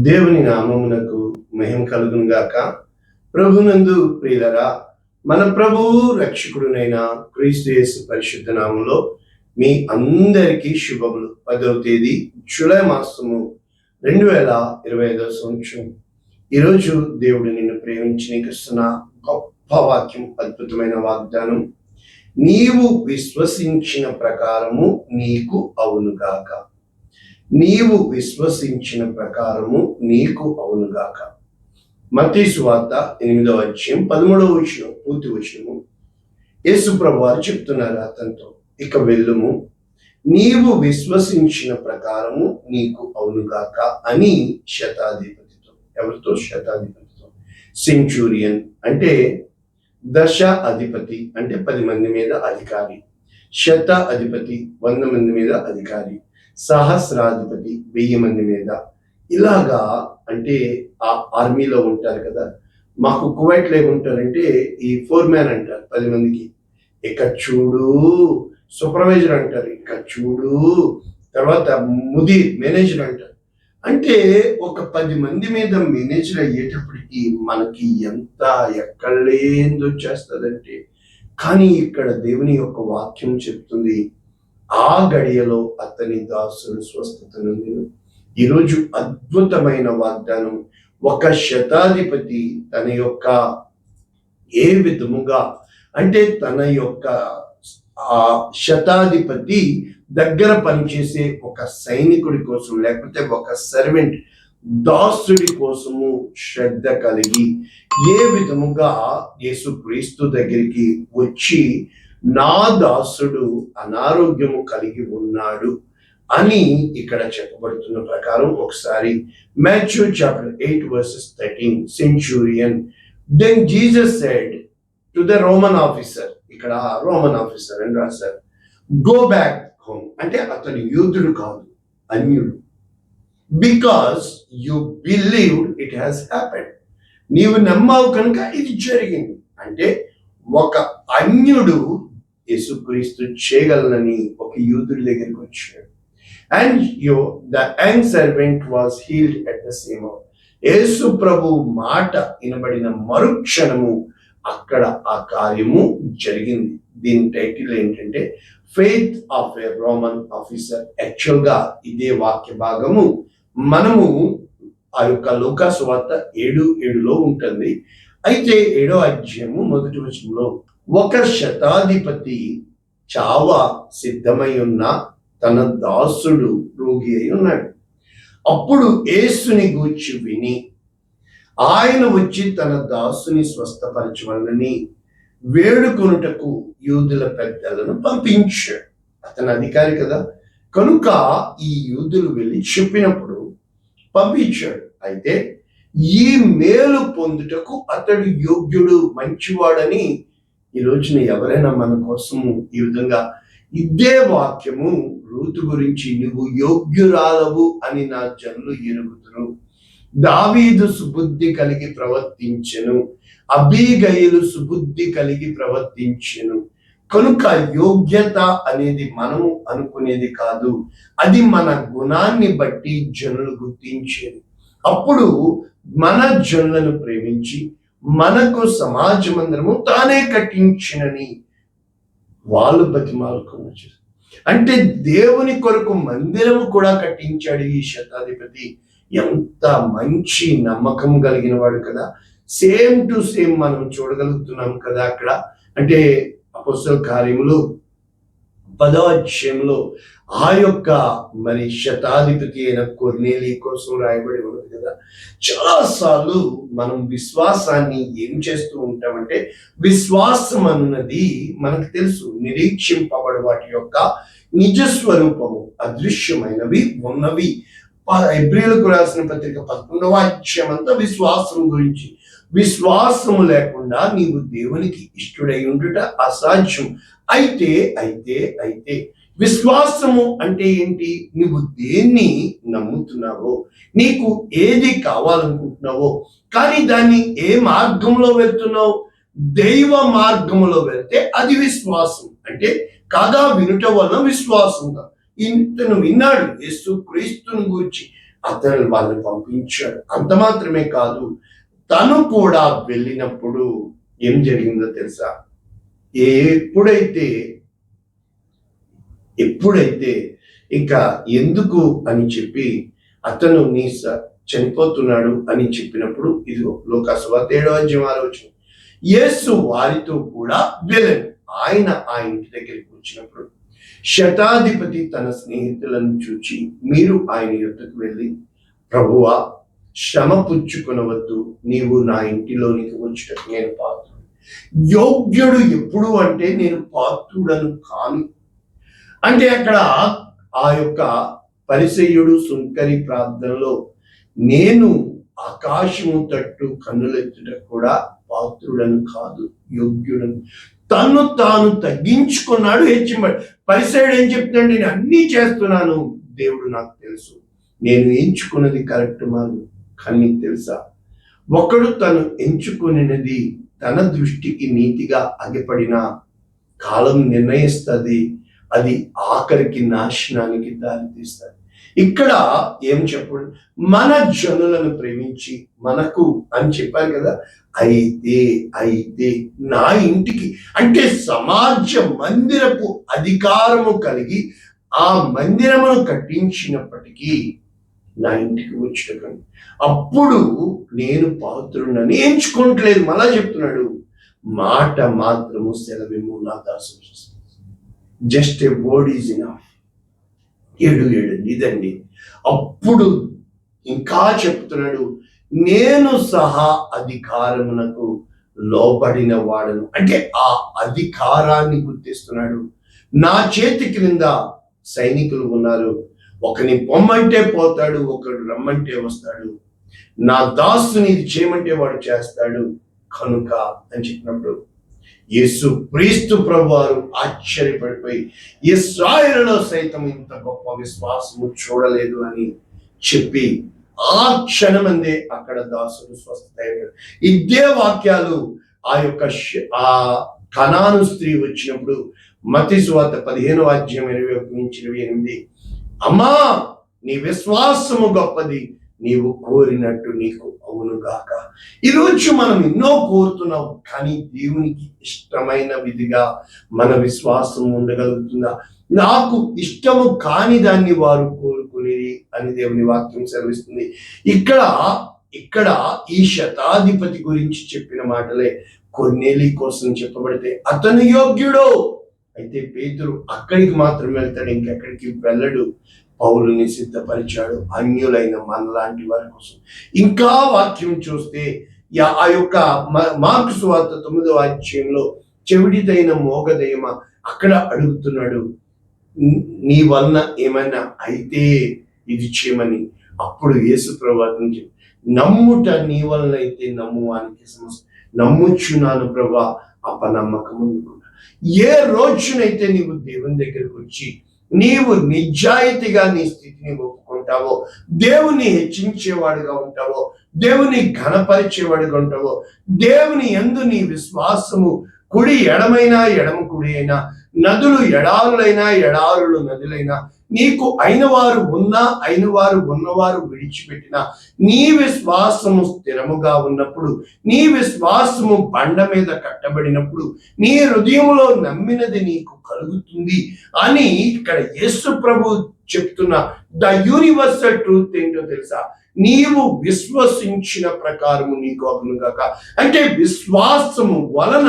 దేవుని నామమునకు మహిమ కలుగును గాక. ప్రభునందు ప్రియులరా మన ప్రభువు రక్షకుడునైన క్రీస్తు యేసు పరిశుద్ధ నామంలో మీ అందరికీ శుభములు. పదవ తేదీ జూలై మాసము రెండు వేల ఇరవై ఐదవ సంవత్సరం. ఈరోజు దేవుడు నిన్ను ప్రేమించి నీకు గొప్ప వాక్యం అద్భుతమైన వాగ్దానం నీవు విశ్వసించిన ప్రకారము నీకు అవునుగాక నీవు విశ్వసించిన ప్రకారము నీకు అవునుగాక మతీసు వార్త ఎనిమిదవ అధ్యయం పదమూడవ వచనం పూర్తి వచనము. యేసు ప్రభువారు చెప్తున్నారు అతనితో ఇక వెళ్ళుము. నీవు విశ్వసించిన ప్రకారము నీకు అవునుగాక అని శతాధిపతితో ఎవరితో? శతాధిపతితో. సెంచూరియన్ అంటే దశ అధిపతి అంటే పది మంది మీద అధికారి. శత అధిపతి వంద మంది మీద అధికారి. సహస్రాధిపతి వెయ్యి మంది మీద. ఇలాగా అంటే ఆ ఆర్మీలో ఉంటారు కదా మాకు కువైట్లో ఏముంటారంటే ఈ ఫోర్ మ్యాన్ అంటారు పది మందికి. ఇక చూడు సూపర్వైజర్ అంటారు ఇక చూడు తర్వాత ముదీర్ మేనేజర్ అంటారు. అంటే ఒక పది మంది మీద మేనేజర్ అయ్యేటప్పటికి మనకి ఎంత ఎక్కడ లేని వచ్చేస్తుందంటే కానీ ఇక్కడ దేవుని యొక్క వాక్యం చెప్తుంది ఆ గడియలో అతని దాసుడు స్వస్థతను నొందెను. ఈరోజు అద్భుతమైన వాగ్దానం ఒక శతాధిపతి తన యొక్క ఏ విధముగా అంటే తన యొక్క ఆ శతాధిపతి దగ్గర పనిచేసే ఒక సైనికుడి కోసం లేకపోతే ఒక సర్వెంట్ దాసుడి కోసము శ్రద్ధ కలిగి ఏ విధముగా యేసుక్రీస్తు దగ్గరికి వచ్చి నా దాసుడు అనారోగ్యము కలిగి ఉన్నాడు అని ఇక్కడ చెప్పబడుతున్న ప్రకారం ఒకసారి Matthew chapter eight verses thirteen centurion. Then Jesus said to the Roman officer ఇక్కడ రోమన్ ఆఫీసర్ అని రాశారు? గో బ్యాక్ హోమ్ అంటే అతను యూదుడు కాదు అన్యుడు. Because you believe it has happen నీవు నమ్మావు కనుక ఇది జరిగింది. అంటే ఒక అన్యుడు యేసుక్రీస్తు చేయగలనని ఒక యూదుడి దగ్గరికి వచ్చాడు. అండ్ యో the young servant was healed at the same hour యేసు ప్రభు మాట వినబడిన మరుక్షణము అక్కడ ఆ కార్యము జరిగింది. దీని టైటిల్ ఏంటంటే faith of a Roman officer యాక్చువల్గా ఇదే వాక్య భాగము మనము ఆ యొక్క లోకాసు వార్త ఏడు ఏడులో ఉంటుంది. అయితే ఏడో అధ్యాయము మొదటి వచనంలో ఒక శతాధిపతి చావ సిద్ధమై ఉన్న తన దాసుడు రోగి అయి ఉన్నాడు. అప్పుడు యేసుని గూర్చి విని ఆయన వచ్చి తన దాసుని స్వస్థపరచవలనని వేడుకొనుటకు యూదుల పెద్దలను పంపించాడు. అతని అధికారి కదా. కనుక ఈ యూదులు వెళ్ళి చెప్పినప్పుడు పంపించాడు. అయితే ఈ మేలు పొందుటకు అతడు యోగ్యుడు మంచివాడని ఈ రోజున ఎవరైనా మన కోసము ఈ విధంగా ఇదే వాక్యము రూతు గురించి నువ్వు యోగ్యురాలవు అని నా జనులు ఎరుగుతురు దావీదు సుబుద్ధి కలిగి ప్రవర్తించెను. అబీగయులు సుబుద్ధి కలిగి ప్రవర్తించెను. కనుక యోగ్యత అనేది మనము అనుకునేది కాదు. అది మన గుణాన్ని బట్టి జనులు గుర్తించేది. అప్పుడు మన జనులను ప్రేమించి మనకు సమాజ మందిరము తానే కట్టించినని వాళ్ళు బతిమాలుకున్న అంటే దేవుని కొరకు మందిరము కూడా కట్టించాడు ఈ శతాధిపతి. ఎంత మంచి నమ్మకం కలిగిన వాడు కదా. సేమ్ టు సేమ్ మనం చూడగలుగుతున్నాం కదా అక్కడ. అంటే అపొస్తల కార్యములు పదవ ఆ యొక్క మరి శతాధిపతి అయిన కొర్నేలి కోసం రాయబడి ఉన్నది కదా. చాలాసార్లు మనం విశ్వాసాన్ని ఏం చేస్తూ ఉంటామంటే విశ్వాసం అన్నది మనకు తెలుసు నిరీక్షింపబడి వాటి యొక్క నిజ స్వరూపము అదృశ్యమైనవి ఉన్నవి. ఎబ్రిలకు రాసిన పత్రిక పదకొండవ అధ్యాయం అంతా విశ్వాసం గురించి. విశ్వాసము లేకుండా నీవు దేవునికి ఇష్టడై ఉండుట అసాధ్యం. అయితే అయితే అయితే విశ్వాసము అంటే ఏంటి? నువ్వు దేన్ని నమ్ముతున్నావో నీకు ఏది కావాలనుకుంటున్నావో కానీ దాన్ని ఏ మార్గంలో వెళ్తున్నావు? దైవ మార్గంలో వెళ్తే అది విశ్వాసం. అంటే కథ వినుట వలన విశ్వాసంగా ఇంతను విన్నాడు యేసు క్రీస్తుని గురించి. అతను వాళ్ళని పంపించాడు. అంత మాత్రమే కాదు. తను కూడా వెళ్ళినప్పుడు ఏం జరిగిందో తెలుసా? ఎప్పుడైతే ఎప్పుడైతే ఇంకా ఎందుకు అని చెప్పి అతను నీ స- చనిపోతున్నాడు అని చెప్పినప్పుడు ఇదిగో లోకాసువార్త ఏడో అధ్యయం ఆలోచన యేసు వారితో కూడా వెళ్ళను ఆయన ఆ ఇంటి దగ్గరికి వచ్చినప్పుడు శతాధిపతి తన స్నేహితులను చూచి మీరు ఆయన యుద్ధకు వెళ్ళి ప్రభువా శ్రమ పుచ్చుకునవద్దు. నీవు నా ఇంటిలోనికి వచ్చుటకు నేను పాత్రుడు. యోగ్యుడు ఎప్పుడు అంటే నేను పాత్రుడను కాను. అంటే అక్కడ ఆ యొక్క పరిసయుడు సుంకరి ప్రార్థనలో నేను ఆకాశము తట్టు కన్నులెత్తుట కూడా పాత్రుడను కాదు యోగ్యుడను. తను తాను తగ్గించుకున్నాడు హెచ్చింబడి పరిసయుడు ఏం చెప్తున్నాడు? నేను అన్నీ చేస్తున్నాను. దేవుడు నాకు తెలుసు. నేను ఎంచుకున్నది కరెక్ట్ మార్గం కానీ మీకు తెలుసా? ఒకడు తను ఎంచుకునినది తన దృష్టికి నీతిగా అగిపడిన కాలం నిర్ణయిస్తుంది అది ఆఖరికి నాశనానికి దారితీస్తుంది. ఇక్కడ ఏం చెప్పండి? మన జనులను ప్రేమించి మనకు అని చెప్పారు కదా? అయితే అయితే నా ఇంటికి అంటే సమాజ మందిరపు అధికారము కలిగి ఆ మందిరమును కట్టించినప్పటికీ నా ఇంటికి వచ్చిన అప్పుడు నేను పాత్రుడని ఎంచుకోవట్లేదు మళ్ళా చెప్తున్నాడు మాట మాత్రము సెలవేమో నా Dasu just a word is enough ఏడు ఏడు ఇదండి. అప్పుడు ఇంకా చెప్తున్నాడు నేను సహా అధికారమునకు లోబడిన వాడను. అంటే ఆ అధికారాన్ని గుర్తిస్తున్నాడు. నా చేతి క్రింద సైనికులు ఉన్నారు. ఒకని పొమ్మంటే పోతాడు ఒకడు రమ్మంటే వస్తాడు నా దాసుని ఇది చేయమంటే వాడు చేస్తాడు కనుక అని చెప్పినప్పుడు యేసు క్రీస్తు ప్రభువారు ఆశ్చర్యపడిపోయి ఇస్రాయేలులో సైతం ఇంత గొప్ప విశ్వాసము చూడలేదు అని చెప్పి ఆ క్షణమందే అక్కడ దాసుడు స్వస్థత అయ్యాడు. ఇదే వాక్యాలు ఆ యొక్క ఆ కణాను స్త్రీ వచ్చినప్పుడు మతి సువార్త పదిహేను అధ్యాయం ఇరవై ఒకటి నుంచి ఇరవై ఎనిమిది అమ్మా నీ విశ్వాసము గొప్పది. నీవు కోరినట్టు నీకు అవును గాక. ఈరోజు మనం ఎన్నో కోరుతున్నాం కానీ దేవునికి ఇష్టమైన విధిగా మన విశ్వాసం ఉండగలుగుతుందా? నాకు ఇష్టము కాని దాన్ని వారు కోరుకునేది అని దేవుని వాక్యం సెలవిస్తుంది. ఇక్కడ ఇక్కడ ఈ శతాధిపతి గురించి చెప్పిన మాటలే కొన్నేలి కోసం చెప్పబడితే అతను యోగ్యుడు అయితే పేతురు అక్కడికి మాత్రం వెళ్తాడు ఇంకెక్కడికి వెళ్ళడు. పౌరుని సిద్ధపరిచాడు అన్యులైన మనలాంటి వారి కోసం. ఇంకా వాక్యం చూస్తే ఆ యొక్క మార్క్స్ వార్త సువార్త తొమ్మిదవ అధ్యాయంలో చెవిడిదైన మోగదయమ అక్కడ అడుగుతున్నాడు "నీ- వలన ఏమైనా అయితే ఇది చేయమని. అప్పుడు యేసు ప్రభాతం నమ్ముట నీ వలన అయితే నమ్మువానికి సమస్య నమ్ముచున్నాను ప్రభా అపనమ్మకం ఏ రోజునైతే నీవు దేవుని దగ్గరకు వచ్చి నీవు నిజాయితీగా నీ స్థితిని ఒప్పుకుంటావో దేవుని హెచ్చించేవాడుగా ఉంటావో దేవుని ఘనపరిచేవాడుగా ఉంటావో దేవుని ఎందు నీ విశ్వాసము కుడి ఎడమైనా ఎడమ కుడి అయినా నదులు ఎడారులైనా ఎడారులు నదులైనా నీకు అయిన వారు ఉన్నా అయిన వారు ఉన్నవారు విడిచిపెట్టిన నీ విశ్వాసము స్థిరముగా ఉన్నప్పుడు నీ విశ్వాసము బండ మీద కట్టబడినప్పుడు నీ హృదయంలో నమ్మినది నీకు కలుగుతుంది అని ఇక్కడ యేసు ప్రభు చెప్తున్న ద యూనివర్సల్ ట్రూత్ ఏంటో తెలుసా? నీవు విశ్వసించిన ప్రకారము నీకు అగునుగాక అంటే విశ్వాసము వలన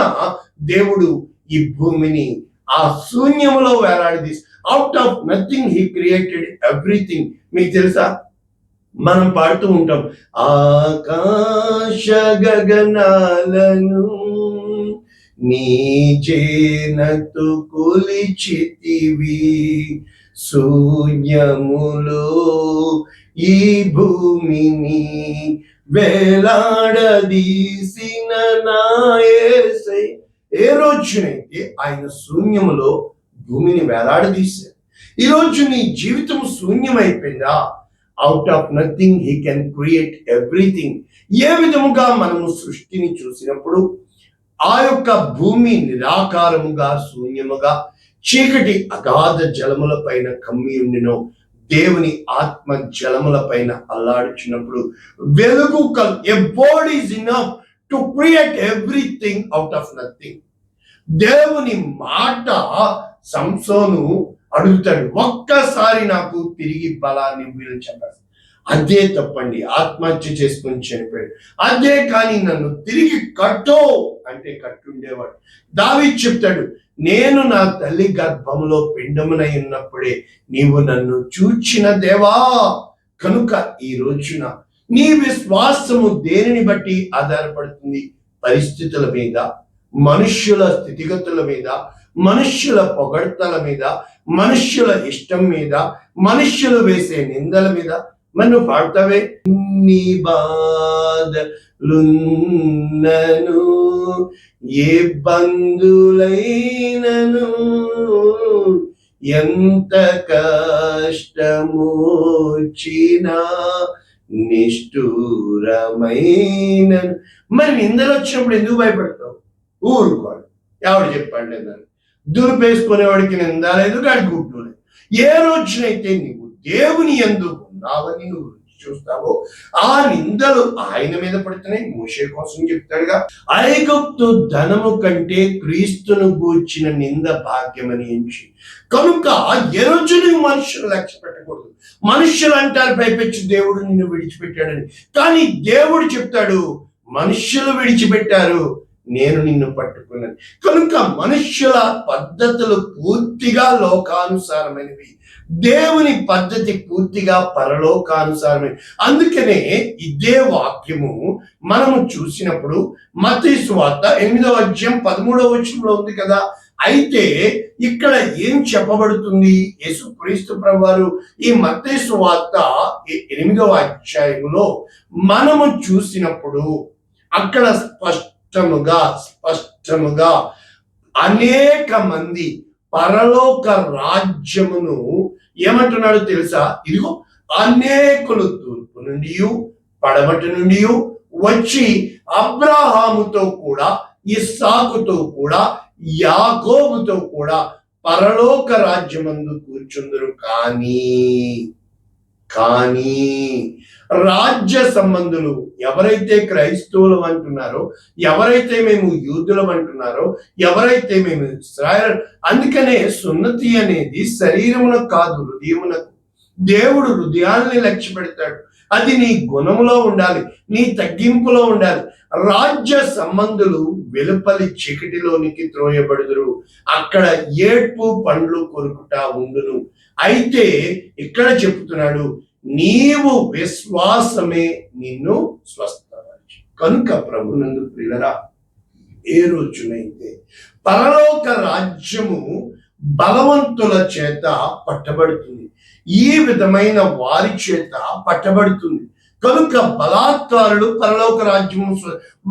దేవుడు ఈ భూమిని ఆ శూన్యములో వేలాడదీసి out of nothing he created everything మీకు తెలుసా? మనం పాడుతూ ఉంటాం ఆకాశ గగనాలను నీచేనతు కొలిచితివి. శూన్యములో ఈ భూమిని వేలాడదీసిన నాయసై ఏ రోజునైతే ఆయన శూన్యములో భూమిని వేలాడదీశారు ఈ రోజు నీ జీవితం శూన్యమైపోయిందా? Out of nothing he can create everything ఏ విధముగా మనము సృష్టిని చూసినప్పుడు ఆ యొక్క భూమి నిరాకారముగా శూన్యముగా చీకటి అగాధ జలముల పైన కమ్మి ఉండినో దేవుని ఆత్మ జలముల పైన అల్లాడుచున్నప్పుడు వెలుగు కల్ a word is enough to create everything out of nothing దేవుని మాట సంసోను అడుగుతాడు ఒక్కసారి నాకు తిరిగి బలాన్ని వీళ్ళు చెప్పారు అదే తప్పండి ఆత్మహత్య చేసుకుని చనిపోయాడు. అదే కానీ నన్ను తిరిగి కట్టో అంటే కట్టుండేవాడు. దావి చెప్తాడు నేను నా తల్లి గర్భములో పిండమునై ఉన్నప్పుడే నీవు నన్ను చూచిన దేవా కనుక ఈ రోజున నీ విశ్వాసము దేనిని బట్టి ఆధారపడుతుంది? పరిస్థితుల మీద మనుష్యుల స్థితిగతుల మీద మనుష్యుల పొగడ్తల మీద మనుష్యుల ఇష్టం మీద మనుష్యులు వేసే నిందల మీద. మరి నువ్వు పాడతావే? నీ బాధలున్నను ఏ బంధులైనను ఎంత కష్టమోచినా నిష్ఠూరమైన. మరి నిందలు వచ్చినప్పుడు ఎందుకు భయపడతావు? ఊరుకోడు ఎవడు చెప్పాడు నేను దులిపేసుకునేవాడికి నింద లేదు గాడి లేదు. ఏ రోజునైతే నీవు దేవుని ఎందుకు ఉన్నావని నువ్వు చూస్తావో? ఆ నిందలు ఆయన మీద పడుతున్నాయి. మోషే కోసం చెప్తాడుగా ఐగుప్తు ధనము కంటే క్రీస్తును గూర్చిన నింద భాగ్యమని ఎంచి. కనుక ఏ మనుషులు లక్ష్య పెట్టకూడదు. మనుషులు అంటారు పైపెచ్చి దేవుడు నిన్ను విడిచిపెట్టాడని. కానీ దేవుడు చెప్తాడు మనుష్యులు విడిచిపెట్టారు నేను నిన్ను పట్టుకున్నాను. కనుక మనుష్యుల పద్ధతులు పూర్తిగా లోకానుసారమైనవి. దేవుని పద్ధతి పూర్తిగా పరలోకానుసారమే. అందుకనే ఇదే వాక్యము మనము చూసినప్పుడు మతీ వార్త ఎనిమిదవ అధ్యాయం పదమూడవ వచనంలో ఉంది కదా. అయితే ఇక్కడ ఏం చెప్పబడుతుంది? యేసు క్రీస్తు ప్రభువారు ఈ మత్తయి వార్త ఎనిమిదవ అధ్యాయంలో మనము చూసినప్పుడు అక్కడ స్పష్టముగా స్పష్టముగా అనేక మంది పరలోక రాజ్యమును ఏమంటున్నాడు తెలుసా? ఇదిగో అనేకులు తూర్పు నుండి పడమటి నుండి వచ్చి అబ్రాహాముతో కూడా ఇస్సాకుతో కూడా యాకోబుతో కూడా పరలోక రాజ్యమందు కూర్చుందరు కానీ కానీ రాజ్య సంబంధులు ఎవరైతే క్రైస్తవులు అంటున్నారో ఎవరైతే మేము యూదులం అంటున్నారో ఎవరైతే మేము ఇస్రాయల్ అందుకనే సున్నతి అనేది శరీరమునకు కాదు హృదయమునకు. దేవుడు హృదయాల్ని లక్ష్య పెడతాడు అది నీ గుణంలో ఉండాలి నీ తగ్గింపులో ఉండాలి. రాజ్య సంబంధులు వెలుపలి చీకటిలోనికి త్రోయబడుదురు. అక్కడ ఏడ్పు పండ్లు కొరుకుటా ఉండును. అయితే ఇక్కడ చెప్తున్నాడు నీవు విశ్వాసమే నిన్ను స్వస్థపరచు. కనుక ప్రభునందు ప్రియులరా ఏ రోజునైతే పరలోక రాజ్యము బలవంతుల చేత పట్టబడుతుంది ఈ విధమైన వారి చేత పట్టబడుతుంది? కనుక బలాత్కారులు పరలోక రాజ్యము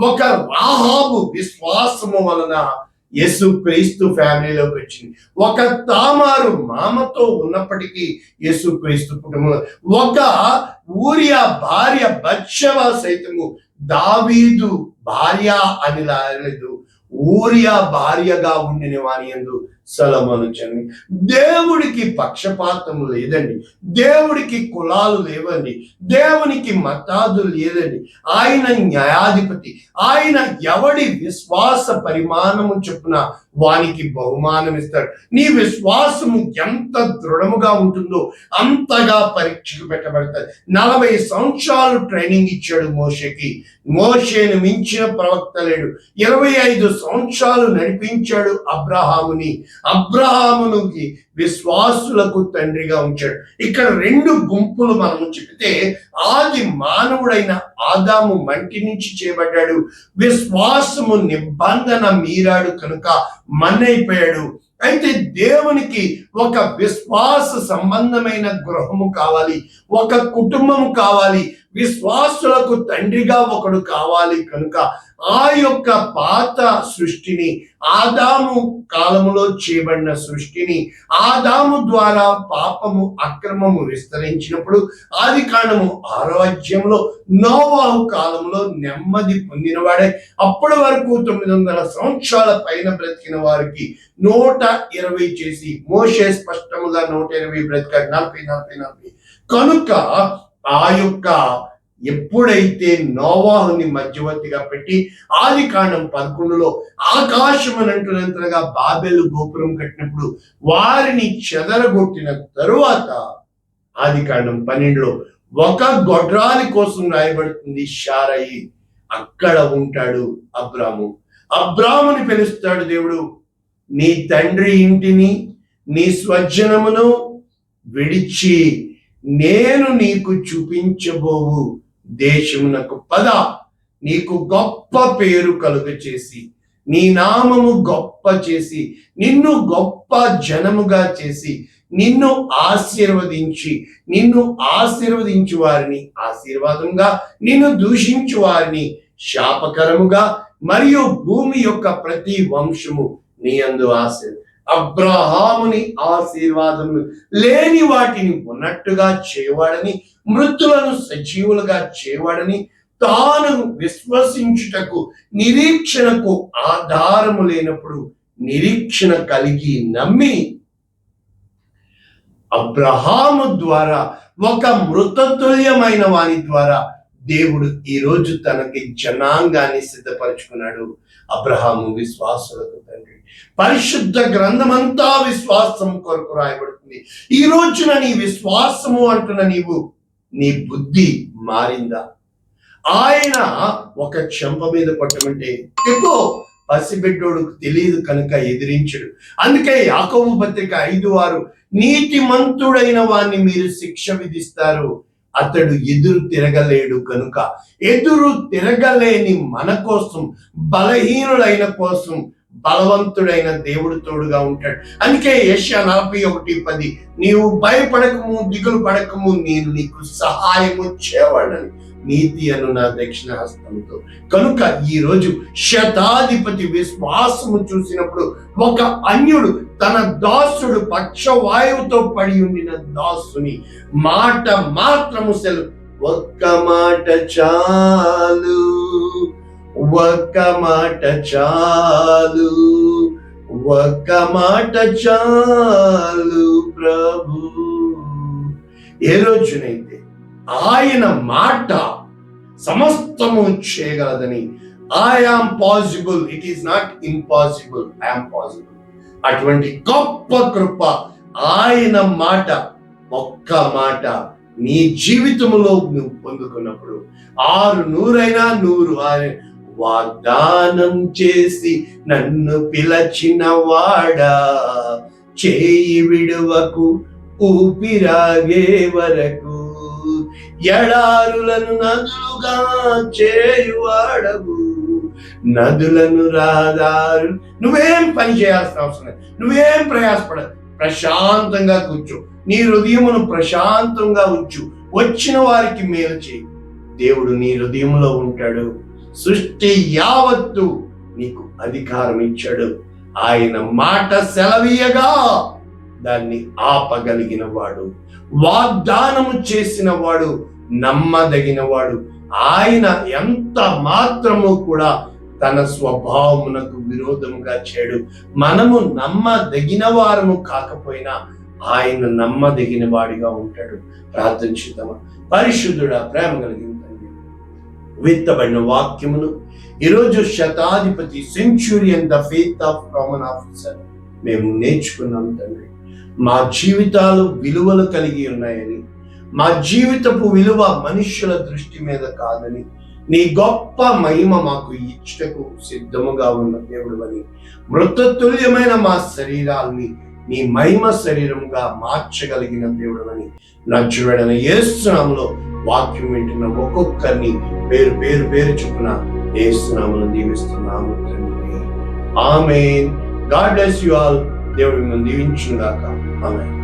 ఒక రాహాబు విశ్వాసము వలన యేసు క్రీస్తు ఫ్యామిలీలోకి వచ్చింది. ఒక తామారు మామతో ఉన్నప్పటికీ యేసు క్రీస్తు కుటుంబంలో ఒక ఊరియా భార్య బత్సవ సైతము దావీదు భార్య అని రాలేదు ఊరియా భార్యగా ఉండిన వారి ఎందు సలమను దేవుడికి పక్షపాతం లేదండి. దేవుడికి కులాలు లేవండి. దేవునికి మతాదు లేదండి. ఆయన న్యాయాధిపతి. ఆయన ఎవడి విశ్వాస పరిమాణము చొప్పున వానికి బహుమానం ఇస్తాడు. నీ విశ్వాసము ఎంత దృఢముగా ఉంటుందో అంతగా పరీక్షకు పెట్టబడతాయి నలభై సంవత్సరాలు ట్రైనింగ్ ఇచ్చాడు మోషకి. మోషేను మించిన ప్రవక్త లేడు. ఇరవై ఐదు సంవత్సరాలు నడిపించాడు అబ్రహాముని. అబ్రహామునికి విశ్వాసులకు తండ్రిగా ఉంచాడు. ఇక్కడ రెండు గుంపులు మనము చెబితే ఆది మానవుడైన ఆదాము మంటి నుంచి చేయబడ్డాడు. విశ్వాసము నిబంధన మీరాడు కనుక మన్నైపోయాడు. అయితే దేవునికి ఒక విశ్వాస సంబంధమైన గృహము కావాలి. ఒక కుటుంబము కావాలి. విశ్వాసులకు తండ్రిగా ఒకడు కావాలి కనుక ఆ యొక్క పాత సృష్టిని ఆదాము కాలములో చేయబడిన సృష్టిని ఆదాము ద్వారా పాపము అక్రమము విస్తరించినప్పుడు ఆది కాండము ఆరోగ్యంలో నోవాహు కాలంలో నెమ్మది పొందినవాడే. అప్పటి వరకు తొమ్మిది వందల సంవత్సరాల పైన బ్రతికిన వారికి నూట ఇరవై చేసి మోషే స్పష్టముగా నూట ఇరవై బ్రతికాడు. నలభై నలభై నలభై. కనుక ఆ యొక్క ఎప్పుడైతే నోవాహుని మధ్యవర్తిగా పెట్టి ఆది కాండం పదకొండులో ఆకాశం అనంటున్నంతగా బాబెలు గోపురం కట్టినప్పుడు వారిని చెదరగొట్టిన తరువాత ఆది కాండం పన్నెండులో ఒక గొడ్రాలి కోసం రాయబడుతుంది షారయి. అక్కడ ఉంటాడు అబ్రాము. అబ్రాముని పిలుస్తాడు దేవుడు నీ తండ్రి ఇంటిని నీ స్వజనమును విడిచి నేను నీకు చూపించబోవు దేశమునకు పద. నీకు గొప్ప పేరు కలుగ చేసి నీ నామము గొప్ప చేసి నిన్ను గొప్ప జనముగా చేసి నిన్ను ఆశీర్వదించి నిన్ను ఆశీర్వదించు వారిని ఆశీర్వాదంగా నిన్ను దూషించు వారిని శాపకరముగా మరియు భూమి యొక్క ప్రతి వంశము నీ అందు ఆశీర్వ అబ్రహాముని ఆశీర్వాదము లేని వాటిని ఉన్నట్టుగా చేయవాడని మృతులను సజీవులుగా చేయవాడని తాను విశ్వసించుటకు నిరీక్షణకు ఆధారము లేనప్పుడు నిరీక్షణ కలిగి నమ్మి అబ్రహాము ద్వారా ఒక మృతతుల్యమైన వాని ద్వారా దేవుడు ఈ రోజు తనకి జనాంగాన్ని సిద్ధపరచుకున్నాడు. అబ్రహాము విశ్వాసులకు తండ్రి. పరిశుద్ధ గ్రంథమంతా విశ్వాసం కొరకు రాయబడుతుంది. ఈ రోజున నీ విశ్వాసము అంటున్న నీవు నీ బుద్ధి మారిందా? ఆయన ఒక చెంప మీద కొట్టమంటే ఎక్కువ పసిబిడ్డోడు తెలియదు కనుక ఎదిరించడు. అందుకే యాకోబు పత్రిక ఐదు వారు నీతిమంతుడైన వాణ్ణి మీరు శిక్ష విధిస్తారు. అతడు ఎదురు తిరగలేడు కనుక ఎదురు తిరగలేని మన కోసం బలహీనులైన కోసం బలవంతుడైన దేవుడు తోడుగా ఉంటాడు. అందుకే యశ నలభై ఒకటి పది నీవు భయపడకము దిగులు పడకము నేను నీకు సహాయము చేయవాడని. నీతి అను నా దక్షిణ హస్తంతో కనుక ఈరోజు శతాధిపతి విశ్వాసము చూసినప్పుడు ఒక అన్యుడు తన దాసుడు పక్షవాయువుతో పడి ఉండిన దాసుని మాట మాత్రము సెలవు ఒక్క మాట చాలు ఒక్క మాట చాలు ఒక్క మాట చాలు ప్రభు. ఏ రోజునైతే ఆయన మాట సమస్తము చేయగలదని. I'm possible it is not impossible I'm possible అటువంటి గొప్ప కృప ఆయన మాట ఒక్క మాట నీ జీవితంలో నువ్వు పొందుకున్నప్పుడు ఆరు నూరైనా నూరు ఆయన వాగ్దానం చేసి నన్ను పిలచిన వాడా? చేయి విడువకు ఊపిరాగే వరకు ఎడారులను నదులుగా చేయువాడవు. నదులను రాదారు నువ్వేం పని చేయాల్సిన అవసరం లేదు. నువ్వేం ప్రయాసపడ ప్రశాంతంగా కూర్చో. నీ హృదయమును ప్రశాంతంగా ఉంచు. వచ్చిన వారికి మేలు చేయి. దేవుడు నీ హృదయంలో ఉంటాడు. సృష్టి యావత్తు నీకు అధికారం ఇచ్చాడు. ఆయన మాట సెలవీయగా దాన్ని ఆపగలిగిన వాడు వాగ్దానము చేసిన వాడు నమ్మదగిన వాడు ఆయన ఎంత మాత్రము కూడా తన స్వభావమునకు విరోధముగా చేయడు. మనము నమ్మదగిన వారము కాకపోయినా ఆయన నమ్మదగిన వాడిగా ఉంటాడు ప్రార్థించుదామా పరిశుద్ధుడా ప్రేమ కలిగిన విత్తబడిన వాక్యమును ఈరోజు శతాధిపతి centurion the faith of common officer మేము నేర్చుకున్నాం తండ్రి. మా జీవితాలు విలువలు కలిగి ఉన్నాయని మా జీవితపు విలువ మనుష్యుల దృష్టి మీద కాదని నీ గొప్ప మహిమ మాకు ఇచ్చటకు సిద్ధముగా ఉన్న దేవుడు అని మృతతుల్యమైన మా శరీరాల్ని నీ మహిమ శరీరంగా మార్చగలిగిన దేవుడు అని నచ్చుడైన ఏసునాములో వాక్యం వింటున్న ఒక్కొక్కరిని పేరు పేరు పేరు చొప్పున ఏసునామును దీవిస్తున్నాము. తండ్రి. ఆమె గాడ్ బ్లెస్ యు ఆల్. దేవుడు మిమ్మల్ని దీవించుగాక ఆమె